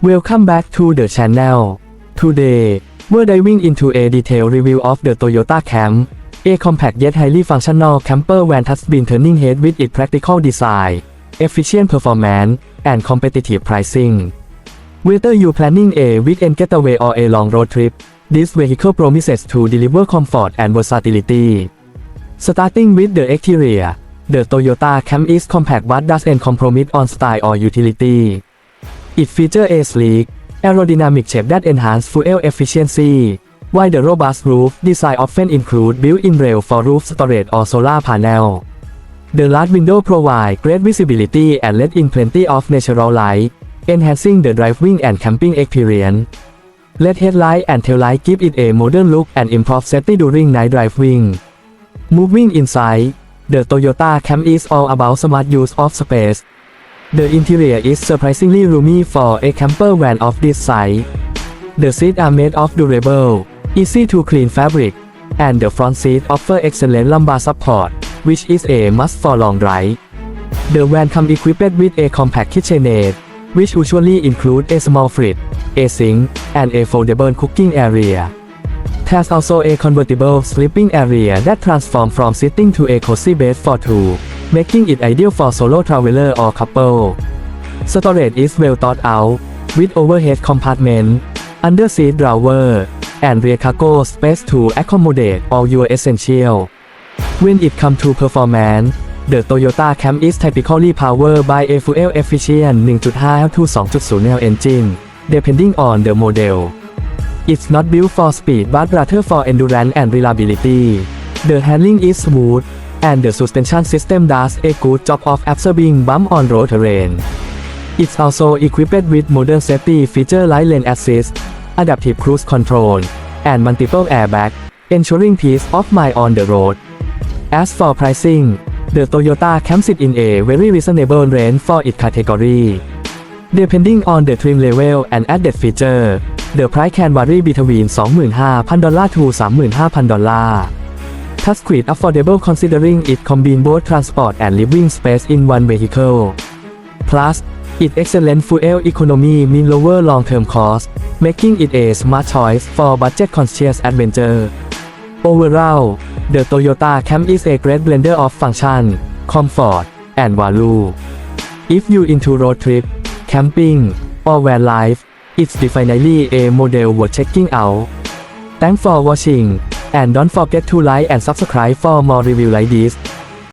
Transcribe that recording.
Welcome back to the channel. Today, we're diving into a detailed review of the Toyota Camp, a compact yet highly functional camper van that's been turning head with its practical design, efficient performance, and competitive pricing. Whether you're planning a weekend getaway or a long road trip, this vehicle promises to deliver comfort and versatility. Starting with the exterior, the Toyota Camp is compact but doesn't compromise on style or utility. It features a sleek, aerodynamic shape that enhances fuel efficiency, while the robust roof design often includes built-in rail for roof storage or solar panel. The large window provide great visibility and let in plenty of natural light, enhancing the driving and camping experience. LED headlight and taillight give it a modern look and improve safety during night driving. Moving inside, the Toyota Camp is all about smart use of space. The interior is surprisingly roomy for a camper van of this size. The seats are made of durable, easy to clean fabric, and the front seat offer excellent lumbar support, which is a must for long drive. The van comes equipped with a compact kitchenette, which usually include a small fridge, a sink, and a foldable cooking area. There's also a convertible sleeping area that transforms from sitting to a cozy bed for two, making it ideal for solo traveler or couple. Storage is well thought out, with overhead compartment, under seat drawer, and rear cargo space to accommodate all your essentials. When it comes to performance, the Toyota Camp is typically powered by a fuel-efficient 1.5 to 2.0 engine, depending on the model. It's not built for speed but rather for endurance and reliability. The handling is smooth, and the suspension system does a good job of absorbing bump on road terrain. It's also equipped with modern safety features like lane assist, adaptive cruise control, and multiple airbags, ensuring peace of mind on the road. As for pricing, the Toyota Camry sit in a very reasonable range for its category. Depending on the trim level and added feature, the price can vary between 25,000 dollars to 35,000 dollars. Thus affordable considering it combines both transport and living space in one vehicle. Plus, its excellent fuel economy means lower long-term costs, making it a smart choice for budget-conscious adventure. Overall, the Toyota Camry is a great blender of function, comfort, and value. If you into road trip, camping, or van life, it's definitely a model worth checking out. Thanks for watching and don't forget to like and subscribe for more review like this.